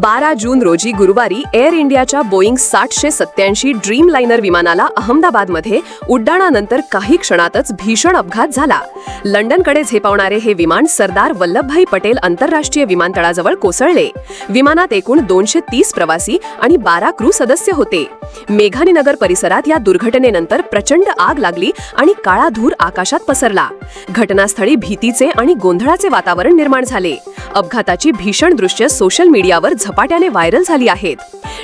बारा जून रोजी गुरुवारी एअर इंडियाच्या बोईंग सातशे सत्याऐंशी ड्रीम लाइनर विमानाला अहमदाबादमध्ये उड्डाणानंतर काही क्षणातच भीषण अपघात झाला. लंडनकडे झेपावणारे हे विमान सरदार वल्लभभाई पटेल आंतरराष्ट्रीय विमानतळाजवळ कोसळले. विमानात एकूण दोनशे तीस प्रवासी आणि बारा क्रू सदस्य होते. मेघानीनगर परिसरात या दुर्घटनेनंतर प्रचंड आग लागली आणि काळा धूर आकाशात पसरला. घटनास्थळी भीतीचे आणि गोंधळाचे वातावरण निर्माण झाले. अपघाताची भीषण दृश्य सोशल मीडियावर झपाट्याने व्हायरल झाली आहेत.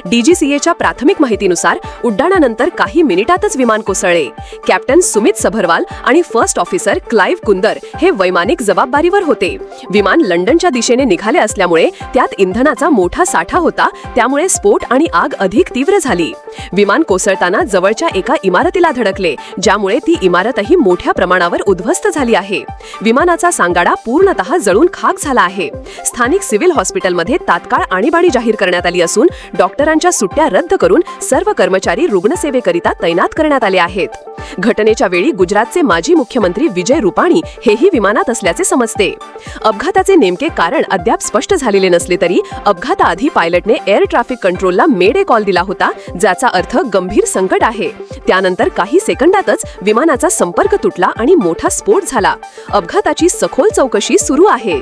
डीजीसीएच्या प्राथमिक माहितीनुसार उड्डाणानंतर काही मिनिटातच विमान कोसळले. कॅप्टन सुमित सभरवाल आणि फर्स्ट ऑफिसर क्लाइव्ह कुंदर हे वैमानिक जबाबदारीवर होते. विमान लंडनच्या दिशेने निघाले असल्यामुळे त्यात इंधनाचा मोठा साठा होता त्यामुळे स्फोट आणि आग अधिक तीव्र झाली. विमान कोसळताना जवळच्या एका इमारतीला धडकले ज्यामुळे ती इमारतही मोठ्या प्रमाणावर उद्ध्वस्त झाली आहे. विमानाचा सांगाडा पूर्णतः जळून खाक झाला आहे. स्थानिक सिव्हिल हॉस्पिटलमध्ये तात्काळ आणीबाणी जाहीर करण्यात आली असून डॉक्टरांच्या सुट्ट्या रद्द करून सर्व कर्मचारी रुग्णसेवेकरिता तैनात करण्यात आले आहेत. घटनेच्या वेळी गुजरातचे माजी मुख्यमंत्री विजय रुपाणी हेही विमानात असल्याचे समजते. अपघाताचे नेमके कारण अद्याप स्पष्ट झालेले नसले तरी अपघाताआधी पायलटने एअर ट्रॅफिक कंट्रोलला मेडे कॉल दिला होता ज्याचा अर्थ गंभीर संकट आहे. त्यानंतर काही सेकंदातच विमानाचा संपर्क तुटला आणि मोठा स्फोट झाला. अपघाताची सखोल चौकशी सुरू आहे.